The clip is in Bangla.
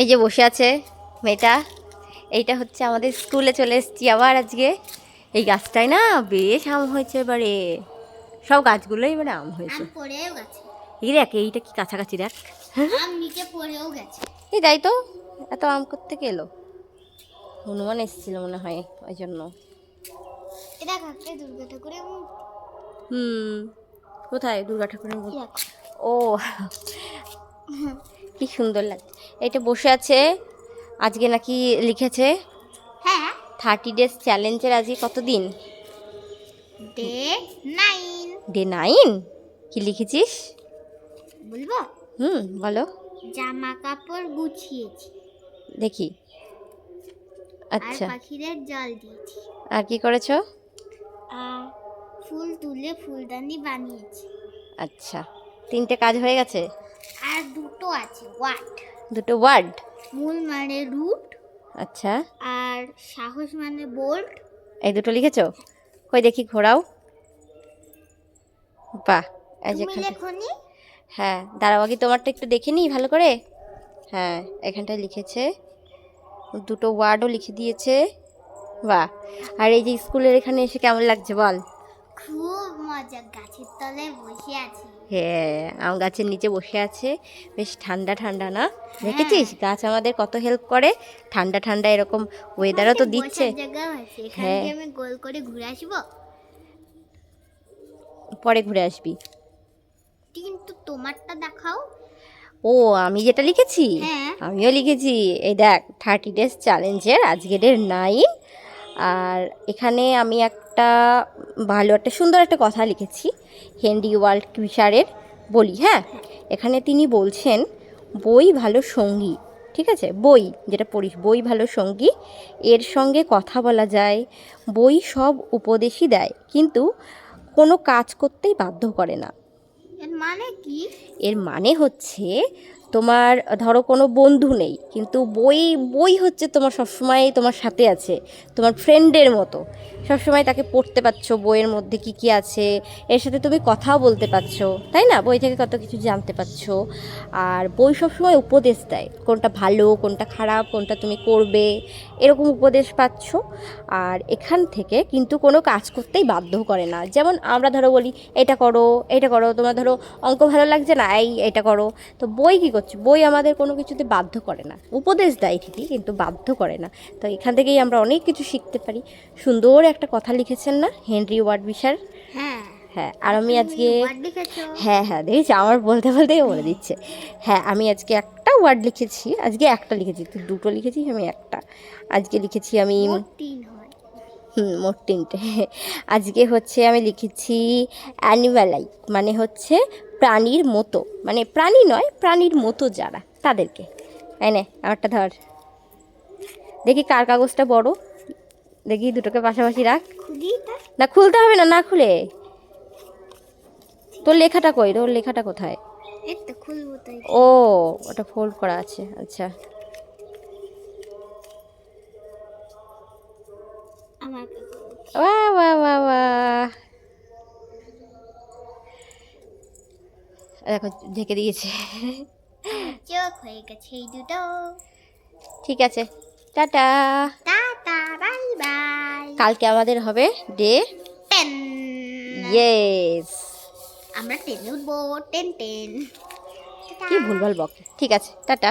এই যে বসে আছে মেয়েটা। এইটা হচ্ছে আমাদের স্কুলে চলে এসেছি আবার আজকে। এই গাছটায় না বেশ আম হয়েছে এবারে। সব গাছগুলোই এবারে আম হয়েছে। এই দেখ এইটা কি কাছাকাছি দেখ। পড়েও গেছে। এই তাই তো এত আম করতে এলো? হনুমান এসেছিল মনে হয় ওই জন্য। হুম কোথায় দুর্গা ঠাকুরের ও কি সুন্দর লাগছে এটা বসে আছে আজকে নাকি লিখেছে হ্যাঁ। থার্টি ডেজ চ্যালেঞ্জের আজকে কত দিন? ডে নাইন ডে নাইন কি লিখেছিস? বলব? হুম বলো। জামা কাপড় গুছিয়েছি। দেখি। আচ্ছা। পাখিদের জল দিয়েছি। আর কি করেছ? ফুল তুলে ফুলদানি বানিয়েছি। আচ্ছা। তিনটে কাজ হয়ে গেছে? আর দুটো আছে ওয়াট দুটো ওয়ার্ড? মূল মানে রুট আচ্ছা। আর সাহস মানে বোল্ট। এই দুটো লিখেছো? কই দেখি ঘোরাও। বাহ এই যে লেখনি? হ্যাঁ দাঁড়াও আগে তোমারটা একটু দেখে নিই ভালো করে। হ্যাঁ এখানটায় লিখেছে। দুটো ওয়ার্ডও লিখে দিয়েছে। বাহ আর এই যে স্কুলের এখানে এসে কেমন লাগছে বল? মজা গাছের তলায় বসে আছি। হ্যাঁ আম গাছের নিচে বসে আছে। বেশ ঠান্ডা ঠান্ডা না? দেখেছিস? গাছ আমাদের কত হেল্প করে। ঠান্ডা ঠান্ডা এরকম ওয়েদারও তো দিচ্ছে। হ্যাঁ। আমি গোল করে ঘুরে আসব? পরে ঘুরে আসবি। কিন্তু তোমারটা দেখাও। ও আমি যেটা লিখেছি? হ্যাঁ। আমিও লিখেছি। এই দেখ থার্টি ডেজ চ্যালেঞ্জের আজকের নাইন আর এখানে আমি একটা ভালো একটা সুন্দর একটা কথা লিখেছি হেনরি ওয়ার্ল্ড কিশারের বলি হ্যাঁ? এখানে তিনি বলছেন বই ভালো সঙ্গী ঠিক আছে? বই যেটা পড়িস বই ভালো সঙ্গী এর সঙ্গে কথা বলা যায় বই সব উপদেশই দেয় কিন্তু কোনো কাজ করতেই বাধ্য করে না। এর মানে কি? এর মানে হচ্ছে তোমার, ধরো কোনো বন্ধু নেই, কিন্তু বই বই হচ্ছে তোমার সবসময় তোমার সাথে আছে, তোমার ফ্রেন্ডের মতো। সবসময় তাকে পড়তে পারছ, বইয়ের মধ্যে কি কি আছে, এর সাথে তুমি কথাও বলতে পারছ, তাই না? বই থেকে কত কিছু জানতে পারছ। আর বই সবসময় উপদেশ দেয়, কোনটা ভালো, কোনটা খারাপ, কোনটা তুমি করবে, এরকম উপদেশ পাচ্ছ। আর এখান থেকে কিন্তু কোনো কাজ করতেই বাধ্য করে না। যেমন আমরা ধরো বলি, এটা করো এটা করো। তোমার ধরো, অঙ্ক ভালো লাগছে না? এই, এটা করো। তো বই কী করছে বই আমাদের কোনো কিছুতে বাধ্য করে না। উপদেশ দেয় ঠিকই কিন্তু বাধ্য করে না। তো এখান থেকেই আমরা অনেক কিছু শিখতে পারি। সুন্দর একটা কথা লিখেছেন না হেনরি ওয়ার্ড বিশার? হ্যাঁ। হ্যাঁ আর আমি আজকে হ্যাঁ হ্যাঁ দেখেছি আমার বলতে বলতেই বলে দিচ্ছে। হ্যাঁ আমি আজকে একটা ওয়ার্ড লিখেছি আজকে একটা লিখেছি তুই দুটো লিখেছিস আমি একটা। আজকে লিখেছি আমি হুম মোট তিনটে। আজকে হচ্ছে আমি লিখেছি অ্যানিম্যালাই মানে হচ্ছে প্রাণীর মতো। মানে প্রাণী নয় প্রাণীর মতো যারা তাদেরকে। তাই না আমারটা ধর। দেখি কার কাগজটা বড়। দেখি দুটোকে পাশাপাশি রাখ। না খুলতে হবে না না খুলে। তোর লেখাটা কই? তোর লেখাটা কোথায়? ও ওটা ফোল্ড করা আছে আচ্ছা। বাহ বাহ বাহ দেখো ঢেকে দিয়েছে। চোখ হয়ে গেছে এই দুটো ঠিক আছে। টাটা। Tata bye bye. কালকে আমাদের হবে ডে টেন। ইয়েস। আমরা টেনে উঠবো টেন টেন। কি ভুলভাল বক। ঠিক আছে টাটা।